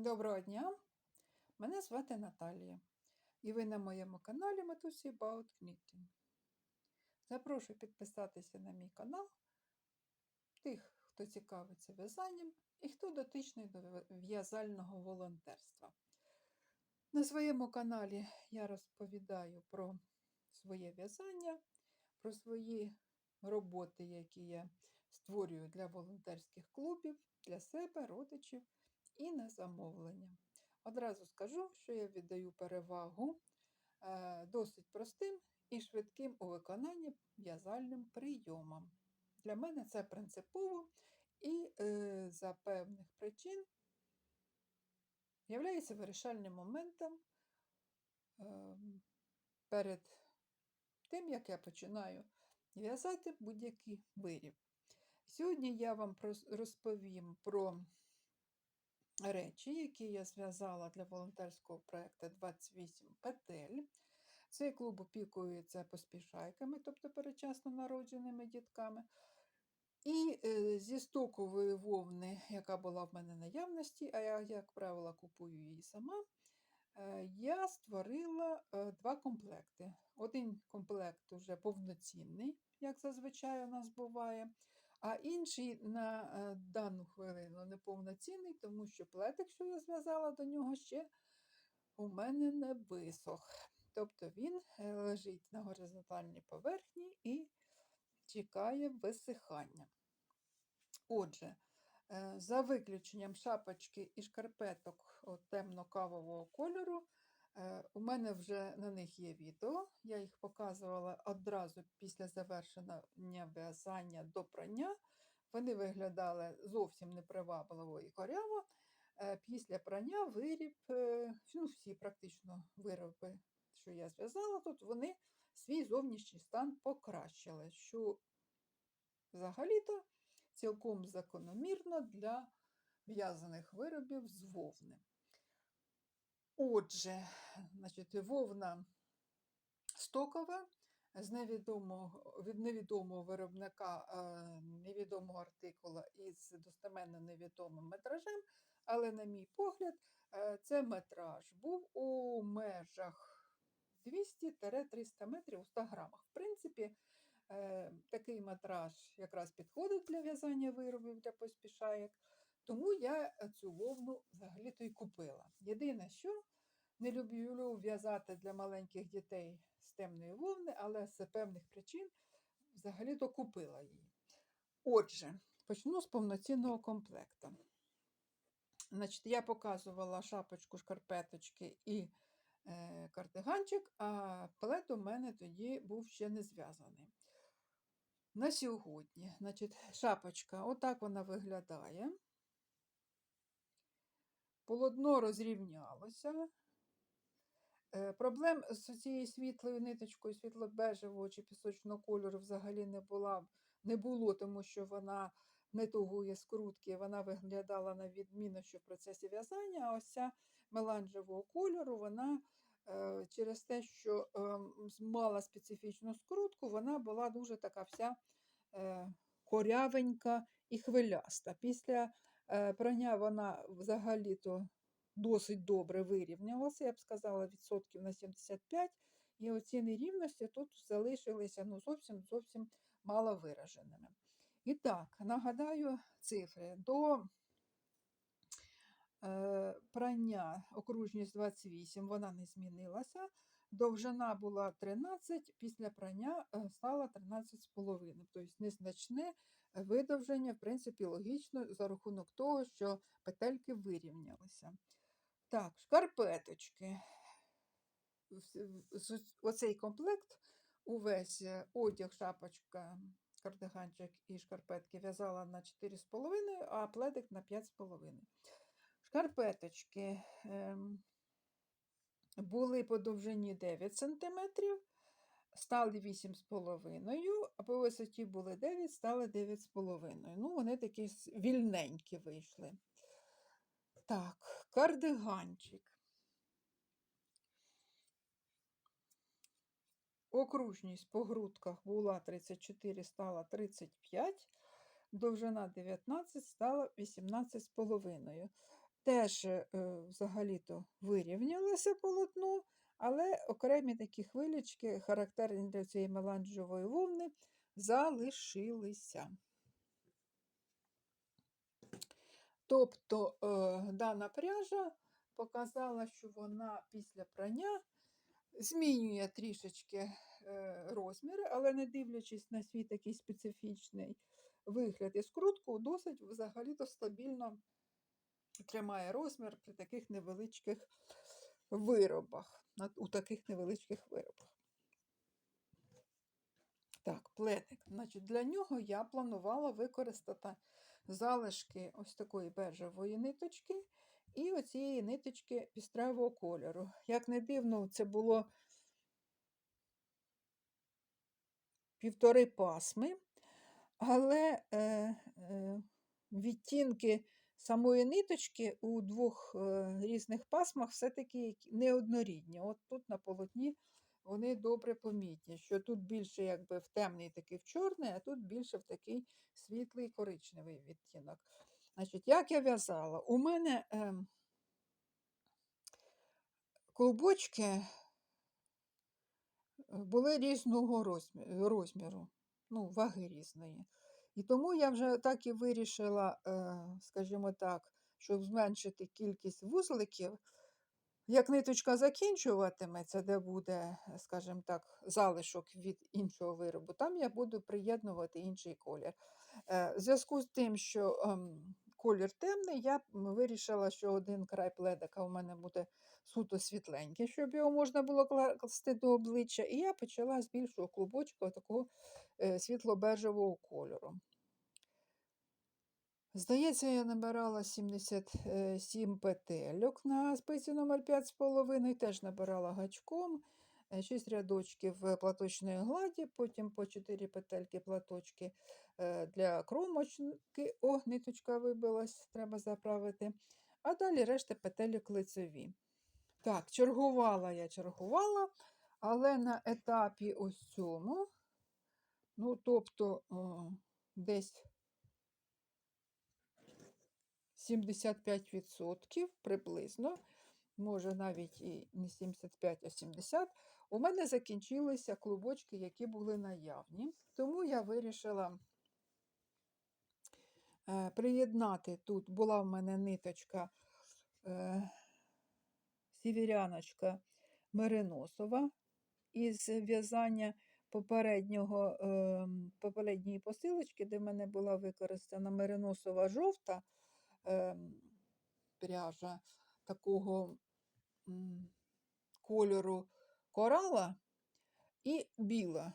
Доброго дня! Мене звати Наталія, і ви на моєму каналі Матусі About Knitting. Запрошую підписатися на мій канал тих, хто цікавиться в'язанням і хто дотичний до в'язального волонтерства. На своєму каналі я розповідаю про своє в'язання, про свої роботи, які я створюю для волонтерських клубів, для себе, родичів і на замовлення. Одразу скажу, що я віддаю перевагу е, досить простим і швидким у виконанні в'язальним прийомам. Для мене це принципово і е, за певних причин являється вирішальним моментом е, перед тим, як я починаю в'язати будь-який виріб. Сьогодні я вам розповім про речі, які я зв'язала для волонтерського проєкту 28 петель. Цей клуб опікується поспішайками, тобто перечасно народженими дітками. І е, зі стокової вовни, яка була в мене наявності, а я, як правило, купую її сама, е, я створила е, два комплекти. Один комплект уже повноцінний, як зазвичай у нас буває, а інший на е, дану хвилину неповноцінний, тому що плетик, що я зв'язала до нього, ще у мене не висох. Тобто він е, лежить на горизонтальній поверхні і чекає висихання. Отже, е, за виключенням шапочки і шкарпеток темно-кавового кольору, у мене вже на них є відео. Я їх показувала одразу після завершення в'язання до прання. Вони виглядали зовсім непривабливо і коряво. Е, Після прання виріб, е, ну, всі практично вироби, що я зв'язала тут, вони свій зовнішній стан покращили, що взагалі-то цілком закономірно для в'язаних виробів з вовни. Отже, значить, вовна стокова з невідомого, від невідомого виробника е, невідомого артикула із достеменно невідомим метражем, але, на мій погляд, е, це метраж був у межах 200-300 метрів у 100 грамах. В принципі, е, такий метраж якраз підходить для в'язання виробів для поспішаєк, тому я цю вовну взагалі-то й купила. Єдине, що не люблю в'язати для маленьких дітей з темної вовни, але з певних причин взагалі-то купила її. Отже, почну з повноцінного комплекту. Значить, я показувала шапочку, шкарпеточки і е, кардиганчик, а плед у мене тоді був ще не зв'язаний. На сьогодні, значить, шапочка, отак вона виглядає. Полотно розрівнялося. Е, Проблем з цією світлою ниточкою світло-бежевого чи пісочного кольору взагалі не, була, не було, тому що вона не тугує скрутки, вона виглядала на відміну, що в процесі в'язання, а ось ця меланжевого кольору, вона е, через те, що е, мала специфічну скрутку, вона була дуже така вся е, корявенька і хвиляста. Після е, прання вона взагалі-то досить добре вирівнялася, я б сказала, відсотків на 75, і оці нерівності тут залишилися ну, зовсім зовсім мало вираженими. І так, нагадаю цифри. До е, прання окружність 28, вона не змінилася. Довжина була 13, після прання е, стала 13,5. Тобто незначне видовження, в принципі, логічно за рахунок того, що петельки вирівнялися. Так, шкарпеточки. Оцей комплект увесь е, одяг, шапочка, кардиганчик і шкарпетки в'язала на 4,5, а пледик на 5,5. Шкарпеточки ем, були по довжині 9 см, стали 8,5, а по висоті були 9, стали 9,5. Ну, вони такі вільненькі вийшли. Так, кардиганчик. Окружність по грудках була 34, стала 35, довжина 19, стала 18,5. теж е, взагалі-то вирівнялося полотно, але окремі такі хвилячки, характерні для цієї меланжевої вовни, залишилися. Тобто е, дана пряжа показала, що вона після прання змінює трішечки е, розміри, але не дивлячись на свій такий специфічний вигляд і скрутку, досить взагалі-то стабільно тримає розмір при таких невеличких виробах. У таких невеличких виробах. Так, плетик. Значить, для нього я планувала використати залишки ось такої бежевої ниточки і оцієї ниточки пістрявого кольору. Як не дивно, це було півтори пасми, але е, е, відтінки самої ниточки у двох е, різних пасмах все-таки неоднорідні. От тут на полотні вони добре помітні, що тут більше якби в темний такий в чорний, а тут більше в такий світлий коричневий відтінок. Значить, як я в'язала? У мене ем, клубочки е, були різного розміру, ну, ваги різної. І тому я вже так і вирішила, е, скажімо так, щоб зменшити кількість вузликів. Як ниточка закінчуватиметься, де буде, скажімо так, залишок від іншого виробу, там я буду приєднувати інший колір. Е, В зв'язку з тим, що ем, колір темний, я вирішила, що один край пледика у мене буде суто світленький, щоб його можна було класти до обличчя. І я почала з більшого клубочка такого е, світло-бежевого кольору. Здається, я набирала 77 петельок на спиці номер 5,5, теж набирала гачком, 6 рядочків е, платочної гладі, потім по 4 петельки платочки е, для кромочки. О, ниточка вибилась, треба заправити. А далі решта петельок лицеві. Так, чергувала я чергувала, але на етапі ось цьому, ну, тобто десь 75% приблизно, може навіть і не 75, а 70, у мене закінчилися клубочки, які були наявні. Тому я вирішила е, приєднати тут, була в мене ниточка е, сіверяночка мериносова із в'язання попереднього, е, попередньої посилочки, де в мене була використана мериносова жовта ем, пряжа такого кольору корала і біла.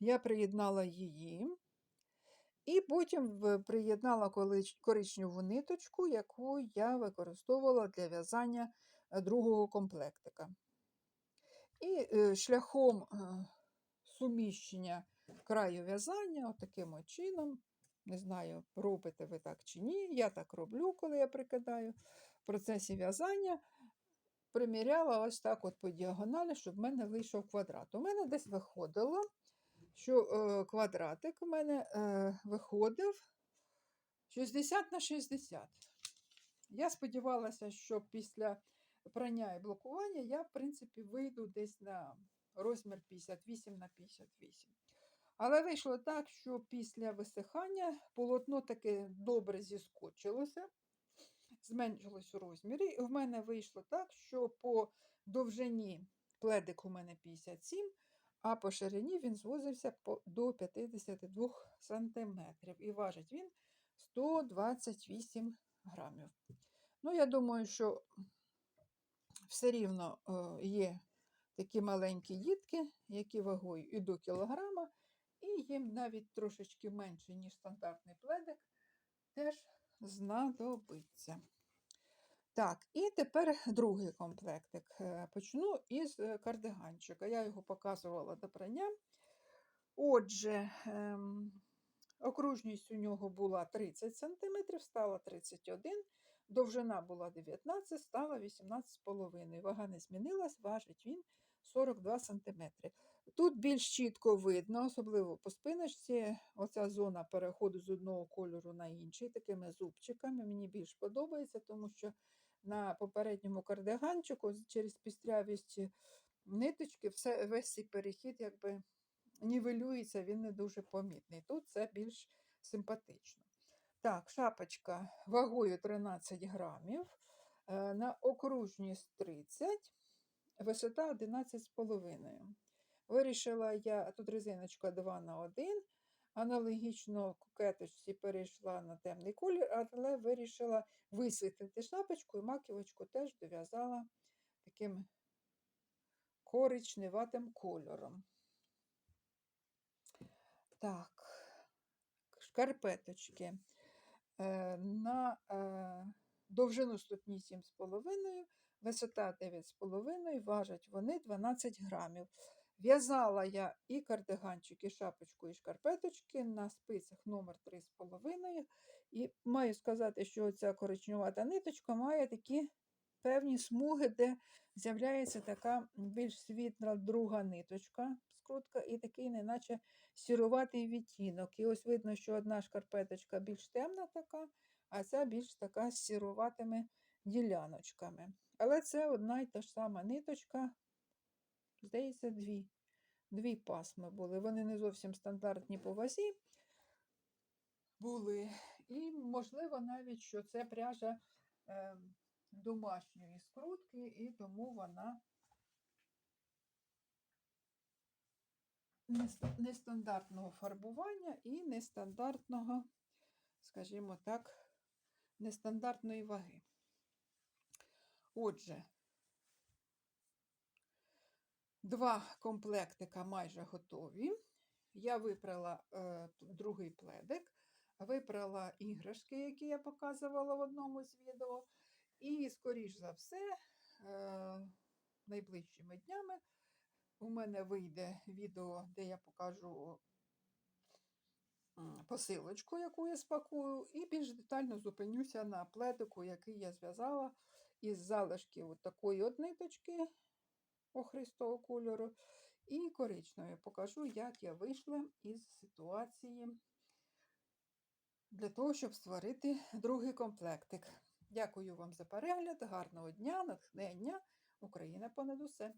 Я приєднала її. І потім приєднала коричневу ниточку, яку я використовувала для в'язання другого комплектика. І е, шляхом е, суміщення краю в'язання, отаким от чином, не знаю, робите ви так чи ні. Я так роблю, коли я прикидаю в процесі в'язання. Приміряла ось так от по діагоналі, щоб в мене вийшов квадрат. У мене десь виходило, що е, квадратик у мене е, виходив 60 на 60. Я сподівалася, що після прання і блокування я, в принципі, вийду десь на розмір 58 на 58. Але вийшло так, що після висихання полотно таки добре зіскочилося, зменшилось у розмірі. І в мене вийшло так, що по довжині пледик у мене 57, а по ширині він звозився до 52 см. І важить він 128 грамів. Ну, я думаю, що все рівно є такі маленькі дітки, які вагою і до кілограма, і їм навіть трошечки менше, ніж стандартний пледик, теж знадобиться. Так, і тепер другий комплектик. Е, Почну із е, кардиганчика. Я його показувала до прання. Отже, ем, окружність у нього була 30 см, стала 31 Довжина була 19, стала 18,5. Вага не змінилась, важить він 42 см. Тут більш чітко видно, особливо по спиночці, оця зона переходу з одного кольору на інший, такими зубчиками. Мені більш подобається, тому що на попередньому кардиганчику через пістрявість ниточки, все, весь цей перехід якби нівелюється, він не дуже помітний. Тут це більш симпатично. Так, шапочка вагою 13 грамів, е, на окружність 30, висота 11,5. Вирішила я, тут резиночка 2 на 1, аналогічно кокеточці перейшла на темний колір, але вирішила висвітлити шапочку і маківочку теж дов'язала таким коричневатим кольором. Так, шкарпеточки. Е, на е, довжину ступні 7,5, висота 9,5, важать вони 12 грамів. В'язала я і кардиганчик, і шапочку, і шкарпеточки на спицях номер 3,5. І маю сказати, що ця коричневата ниточка має такі певні смуги, де з'являється така більш світла друга ниточка, скрутка, і такий, неначе сіруватий відтінок. І ось видно, що одна шкарпеточка більш темна така, а ця більш така з сіруватими діляночками. Але це одна й та ж сама ниточка, здається, дві. Дві пасми були. Вони не зовсім стандартні по вазі були. І, можливо, навіть, що це пряжа е, домашньої скрутки, і тому вона нестандартного фарбування і нестандартного, скажімо так, нестандартної ваги. Отже, два комплектика майже готові. Я випрала е, другий пледик, випрала іграшки, які я показувала в одному з відео. І, скоріш за все, е, найближчими днями у мене вийде відео, де я покажу посилочку, яку я спакую, і більш детально зупинюся на пледику, який я зв'язала із залишків от такої от ниточки охристого кольору, і коричневої. Покажу, як я вийшла із ситуації для того, щоб створити другий комплектик. Дякую вам за перегляд, гарного дня, натхнення. Україна понад усе!